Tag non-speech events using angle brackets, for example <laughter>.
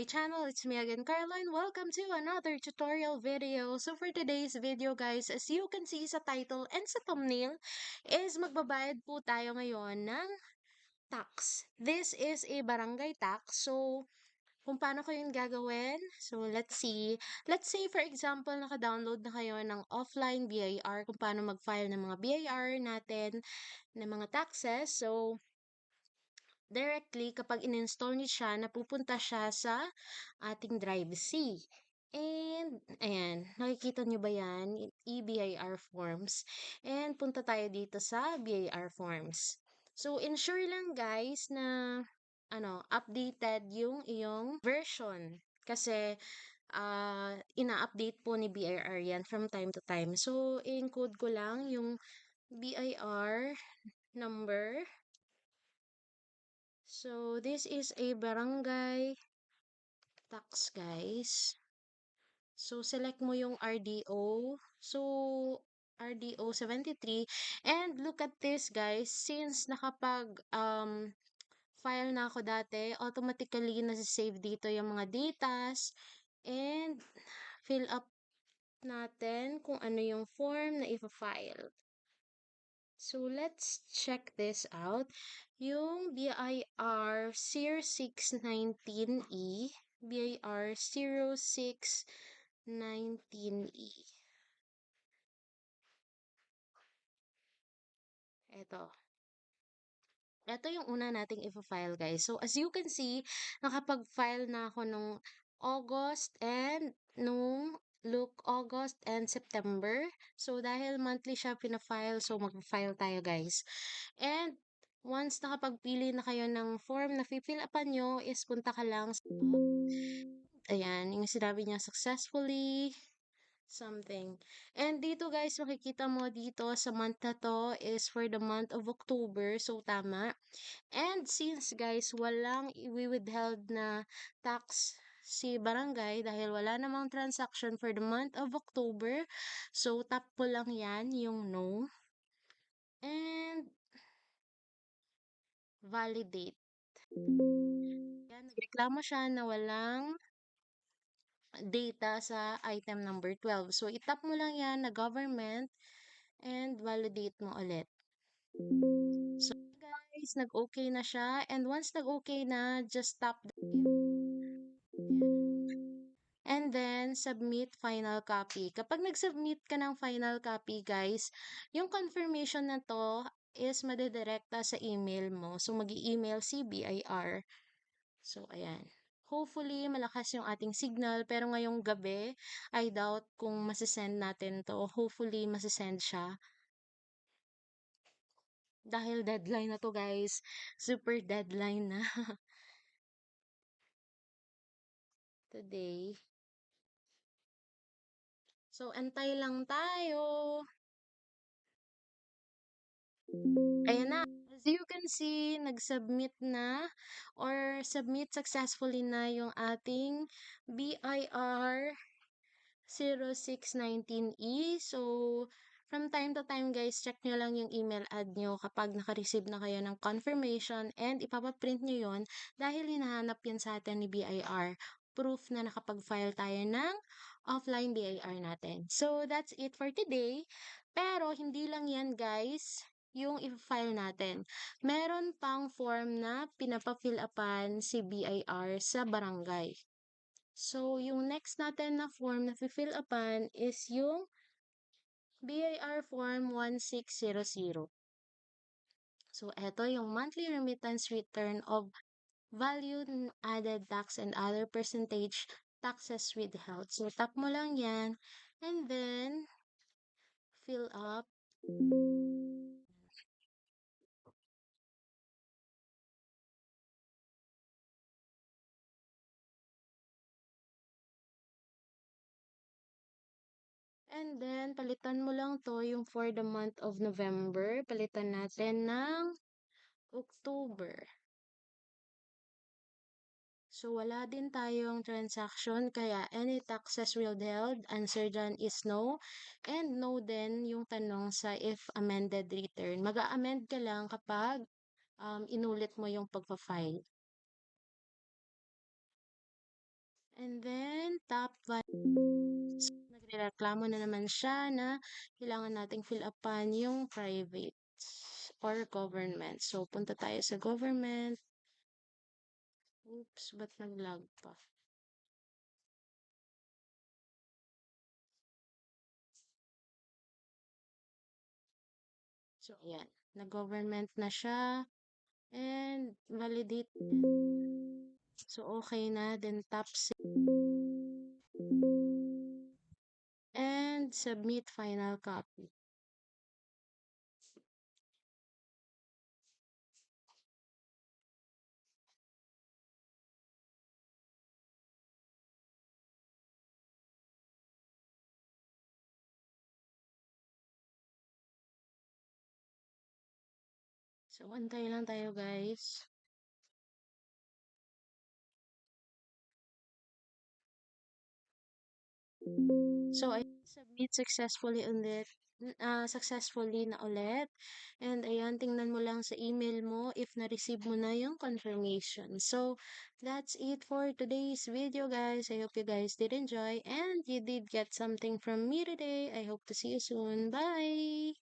my channel, it's me again, Caroline. Welcome to another tutorial video. So for today's video guys, as you can see sa title and sa thumbnail, is magbabayad po tayo ngayon ng tax. This is a barangay tax. So, kung paano ko yun gagawin, so let's see. Let's say for example, naka-download na kayo ng offline BIR, kung paano mag-file ng mga BIR natin, ng mga taxes. So, directly kapag in-install niyo siya, napupunta siya sa ating Drive C. And, ayan, nakikita niyo ba yan? E-BIR forms. And, punta tayo dito sa BIR forms. So, ensure lang guys na, ano, updated yung iyong version. Kasi, uh, ina-update po ni BIR yan from time to time. So, i-encode ko lang yung BIR number So, this is a barangay tax, guys. So, select mo yung RDO. So, RDO 73. And look at this, guys. Since nakapag um, file na ako dati, automatically nasa-save dito yung mga datas. And fill up natin kung ano yung form na i-file. So, let's check this out. Yung BIR 0619E, BIR 0619E. Ito. Ito yung una nating i-file, guys. So, as you can see, nakapag-file na ako nung August and nung look August and September. So, dahil monthly siya pinafile, so mag-file tayo guys. And, once nakapagpili na kayo ng form na fill upan nyo, is punta ka lang sa Ayan, yung sinabi niya successfully something. And dito guys, makikita mo dito sa month na to is for the month of October. So, tama. And since guys, walang i-withheld na tax si barangay dahil wala namang transaction for the month of October. So, tap po lang yan, yung no. And, validate. Yan, nagreklamo siya na walang data sa item number 12. So, itap mo lang yan na government and validate mo ulit. So, guys, nag-okay na siya. And once nag-okay na, just tap the And then, submit final copy. Kapag nag-submit ka ng final copy, guys, yung confirmation na to is madedirekta sa email mo. So, mag email si BIR. So, ayan. Hopefully, malakas yung ating signal. Pero ngayong gabi, I doubt kung masisend natin to. Hopefully, masisend siya. Dahil deadline na to, guys. Super deadline na. <laughs> Today. So, antay lang tayo. Ayan na. As you can see, nag-submit na or submit successfully na yung ating BIR 0619E. So, from time to time guys, check nyo lang yung email ad nyo kapag naka-receive na kayo ng confirmation and ipapaprint nyo yon dahil hinahanap yan sa atin ni BIR proof na nakapag-file tayo ng offline BIR natin. So, that's it for today. Pero, hindi lang yan guys yung i-file natin. Meron pang form na pinapa-fill upan si BIR sa barangay. So, yung next natin na form na fill upan is yung BIR form 1600. So, ito yung monthly remittance return of value added tax and other percentage taxes withheld. So, tap mo lang yan. And then, fill up. And then, palitan mo lang to yung for the month of November. Palitan natin ng October. So, wala din tayong transaction, kaya any taxes withheld, answer dyan is no. And no din yung tanong sa if amended return. Mag-a-amend ka lang kapag um, inulit mo yung pagpa-file. And then, top nagrereklamo na naman siya na kailangan nating fill upan yung private or government. So, punta tayo sa government. Oops, ba't nag-lag pa? So, ayan. Nag-government na siya. And, validate. So, okay na. Then, tap And, submit final copy. So, antay lang tayo guys. So, I submit successfully ulit. Uh, successfully na ulit. And ayan, tingnan mo lang sa email mo if na-receive mo na yung confirmation. So, that's it for today's video, guys. I hope you guys did enjoy and you did get something from me today. I hope to see you soon. Bye!